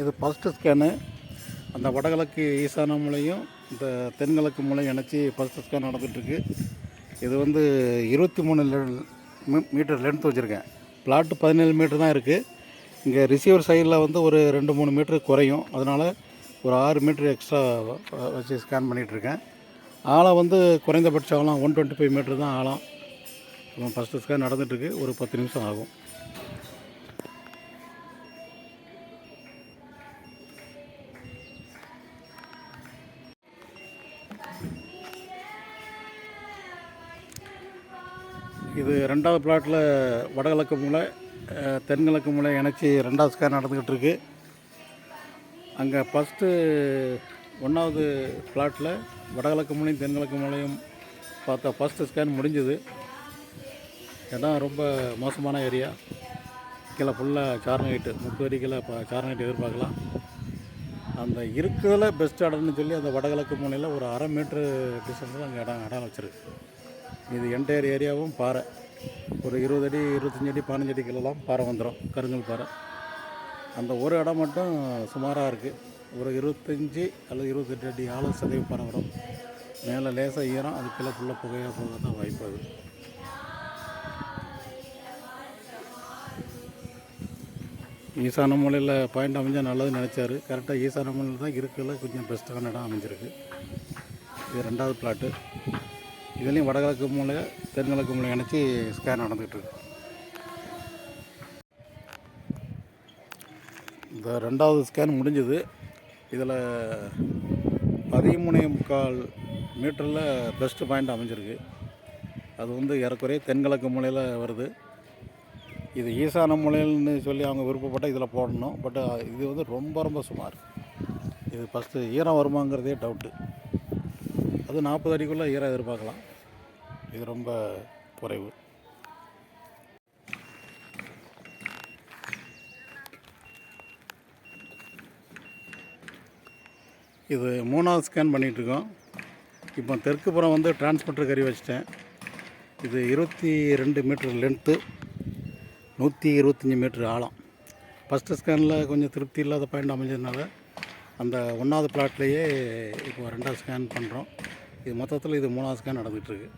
இது first scan அந்த வடகிழக்கு ஈசான மூலையும் இந்த தென்கிழக்கு மூலையும் இணைச்சி ஃபஸ்ட்டு ஸ்கேன் நடந்துகிட்ருக்கு இது வந்து இருபத்தி மூணு மீட்டர் லென்த் வச்சுருக்கேன். பிளாட்டு பதினேழு மீட்டர் தான் இருக்குது இங்கே ரிசீவர் சைடில் வந்து ஒரு ரெண்டு மூணு மீட்ரு குறையும். அதனால் ஒரு ஆறு மீட்ரு எக்ஸ்ட்ரா வச்சு ஸ்கேன் பண்ணிகிட்ருக்கேன் ஆழம் வந்து குறைந்தபட்ச ஆழம் ஒன் டுவெண்ட்டி ஃபைவ் மீட்டர் தான் ஆழம். ஃபஸ்ட்டு ஸ்கேன் நடந்துகிட்ருக்கு ஒரு பத்து நிமிஷம் ஆகும். இது ரெண்டாவது பிளாட்டில் வடகிழக்கு மூலை தென்கிழக்கு மூலை இணைச்சி ரெண்டாவது ஸ்கேன் நடந்துக்கிட்டு இருக்கு. அங்கே ஃபஸ்ட்டு ஒன்றாவது பிளாட்டில் வடகிழக்கு மூலையும் தென்கிழக்கு மூலையும் பார்த்தா ஃபஸ்ட்டு ஸ்கேன் முடிஞ்சுது. இடம் ரொம்ப மோசமான ஏரியா கீழே ஃபுல்லாக சாரநைட்டு முப்பது அடி கீழே இப்போ சாரநைட்டு எதிர்பார்க்கலாம். அந்த இருக்கிறதுல பெஸ்ட் இடம்னு சொல்லி அந்த வடகிழக்கு மூலையில் ஒரு அரை மீட்ரு டிஸ்டன்ஸில் அங்கே இடம் இடம் வச்சிருக்கு. இது என்டையர் ஏரியாவும் பாறை. ஒரு இருபது அடி இருபத்தஞ்சி அடி பதினஞ்சு அடி பாறை வந்துடும் கருங்கல் பாறை. அந்த ஒரு இடம் மட்டும் சுமாராக இருக்குது ஒரு இருபத்தஞ்சி அல்லது இருபத்தெட்டு அடி ஆழ சதவீத பாறை வரும். மேலே லேசாக ஈரம் அது கீழே ஃபுல்லாக புகையாக போக தான் வாய்ப்பு அது. ஈசான மூலையில் பாயிண்ட் அமைஞ்சால் நல்லதுன்னு நினச்சாரு. கரெக்டாக ஈசான மூலையில் தான் இருக்கிறதுல கொஞ்சம் பெஸ்ட்டான இடம் அமைஞ்சிருக்கு. இது ரெண்டாவது பிளாட்டு இதுலேயும் வடகிழக்கு மூலை தென்கிழக்கு மூலையை இணைச்சி ஸ்கேன் நடந்துகிட்டு இருக்கு. இந்த ரெண்டாவது ஸ்கேன் முடிஞ்சது. இதில் பதிமூணே முக்கால் மீட்டரில் பெஸ்ட்டு பாயிண்ட் அமைஞ்சிருக்கு. அது வந்து ஏறக்குறைய தென்கிழக்கு மூலையில் வருது. இது ஈசான மூலையில்னு சொல்லி அவங்க விருப்பப்பட்ட இதில் போடணும். பட் இது வந்து ரொம்ப ரொம்ப சுமார். இது ஃபஸ்ட்டு ஈரம் வருமாங்கிறதே டவுட்டு அது நாற்பது அடிக்குள்ளே ஈரம் எதிர்பார்க்கலாம். இது ரொம்ப குறைவு. இது மூணாவது ஸ்கேன் பண்ணிகிட்ருக்கோம் இப்போ தெற்கு புறம் வந்து டிரான்ஸ்மிட்டர் கறி வச்சிட்டேன். இது இருபத்தி ரெண்டு மீட்டர் லென்த்து நூற்றி இருபத்தஞ்சி மீட்டர் ஆழம். ஃபஸ்ட்டு ஸ்கேனில் கொஞ்சம் திருப்தி இல்லாத பாயிண்ட் அமைஞ்சதுனால அந்த ஒன்றாவது பிளாட்லேயே இப்போ ரெண்டாவது ஸ்கேன் பண்ணுறோம் இது மொத்தத்தில் இது மூணாவது ஸ்கேன் நடந்துகிட்ருக்கு.